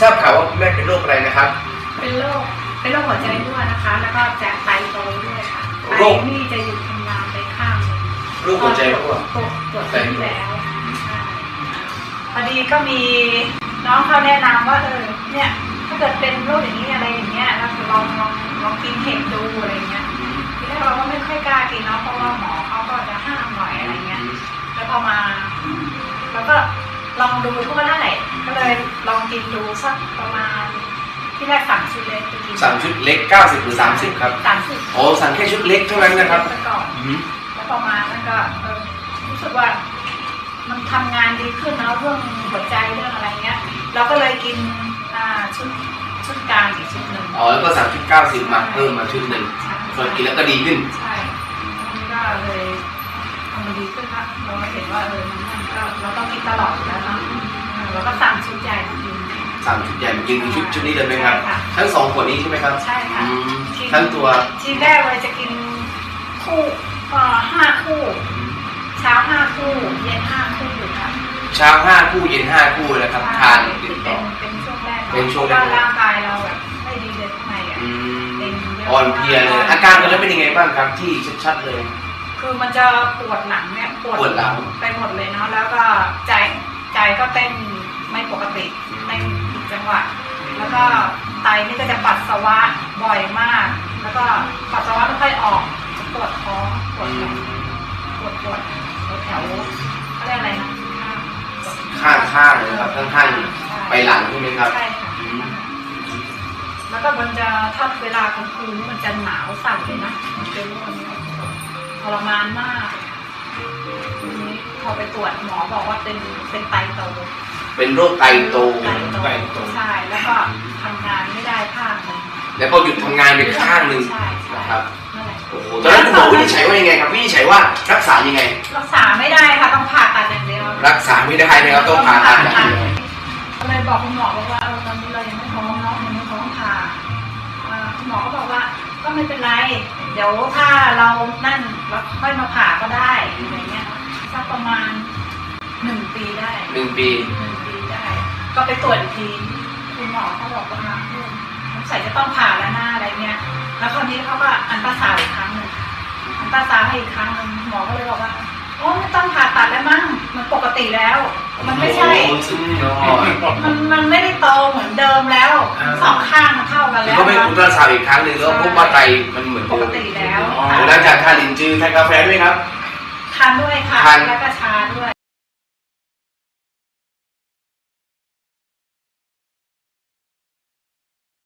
ทราบข่าวว่าคุณแม่เป็นโรคอะไรนะครับ เป็นโรคเป็นโรคหัวใจรั่วนะคะ แล้วก็จะไตโตด้วยค่ะไตโรคนี่จะหยุดทำงานไปข้างหนึ่งโรคหัวใจรั่ว ตรวจตรวจปีที่แล้วใช่พอดีก็มีน้องเขาแนะนำว่าเออเนี่ยถ้าเกิดเป็นโรคอย่างนี้อะไรอย่างเงี้ยเราลองลองลองกินเห็ดดูอะไรเงี้ย ทีแรกเราก็ไม่ค่อยกล้ากินเนาะเพราะว่าหมอเขาก็จะห้ามหน่อยอะไรเงี้ย แล้วพอมาเราก็ลองดูทั่วได้ก็เลยลอง กินดูสักประมาณ ที่แรกสั่งชุดเล็กไปกินสั่งชุดเล็ก 90 หรือ 30 ครับสามสิบโอ้สั่งแค่ชุดเล็กเท่านั้นนะครับไปก่อน อืมแล้วพอมาแล้วก็เออรู้สึกว่ามันทำงานดีขึ้นเนาะเรื่องหัวใจเรื่องอะไรเงี้ย เราก็เลยกินอ่าชุดชุดกลางอีกชุดหนึ่งอ๋อแล้วก็สั่งชุด 90 มาเพิ่มมาชุดหนึ่งพอกินแล้วก็ดีขึ้น ใช่นี่ก็เลยทำมันดีขึ้นครับเราก็เห็นว่าเออมันมันก็เราต้องกินตลอดอยู่แล้วเนาะเออเราก็สั่งชุดใหญ่ มากินสั่งชุดใหญ่มากินคือชุดชุดนี้เลยไหมครับใช่ค่ะทั้งสองขวดนี้ใช่ไหมครับใช่ค่ะอืมทั้งตัวทีแรกเลยจะกินคู่ก็ห้าคู่ เช้าห้าคู่ เย็นห้าคู่ค่ะเช้า5คู่เย็น5คู่นะครับทานติดต่อเป็นช่วงแรกเป็นช่วงแรกพาะร่างกายเราแบบไม่ดีเลยข้างในอะอืมเป็นเยอะอ่อนเพลียเลย อาการตอนนั้นเป็นยังไงบ้างครับที่ชัดๆเลย คือมันจะปวดหลังเนี่ยปวดปวดหลังไปหมดเลยเนาะแล้วก็ใจใจก็เต้นไม่ปกติเต้นผิดจัง หวะแล้วก็ไตนี่ก็จะปัสสาวะบ่อยมาก แล้วก็ปัสสาวะไม่ค่อยออกจะปวดท้องปวดหลังปวดปวดแถวๆเขาเรียกอะไรนะข้างข้างๆเลยครับข้างๆไปหลังใช่ไหมครับใช่ค่ะ อืมแล้วก็มันจะถ้าเวลากลางคืนมันจะหนาวสั่นเลยนะมันเป็นวันนี้ทรมานมากทีนี้พอไปตรวจหมอบอกว่าเป็นเป็นไตโต เป็นโรคไตโตไตโตใช่แล้วก็ทำงานไม่ได้ข้างหนึงแล้วก็หยุดทำงานไปข้างหนึ่งใช่ใช่นะครับนั่นแหละโอ้โหตอนนั้นคุณหมอวินิจฉัยว่ายังไงครับวินิจฉัยว่ารักษายังไง รักษาไม่ได้ค่ะต้องผ่าตัดอย่างเดียวรักษาไม่ได้นะครับต้องผ่าตัดอย่างเดียวก็เลยบอกคุณหมอบอกว่าเออตอนนี้เรายังไม่พร้อมเนาะยังไม่พร้อมผ่าอ่าคุณหมอก็บอกว่าก็ไม่เป็นไร เดี๋ยวถ้าเรานั่นเราค่อยมาผ่าก็ได้อะไรเงี้ยสักประมาณหนึ่งปีได้หนึ่งปีหนึ่งปีได้ ก็ไปตรวจอีกทีคุณหมอเขาบอกว่าสงสัยจะต้องผ่าแล้วหน้าอะไรเงี้ย แล้วคราวนี้เขาก็อันตราซาวด์อีกครั้งหนึ่งอันตราซาวด์ให้อีกครั้งหนึ่งหมอก็เลยบอกว่าโอ้ไม่ต้องผ่าตัดแล้วมั้งมันปกติแล้ว มันไม่ใช่ โอ้โหสุดยอดมันมันไม่ได้โตเหมือนเดิมแล้วอ่าสองข้างมันเท่ากันคือแล้วก็ไปอุลตราซาวด์อีกครั้งหนึ่งแล้วพบว่าไตมันเหมือนปเดิกมติแล้วโอ้หลังจากทานลินจือทานกาแฟด้วยครับ ทานด้วยค่ะทานแล้วก็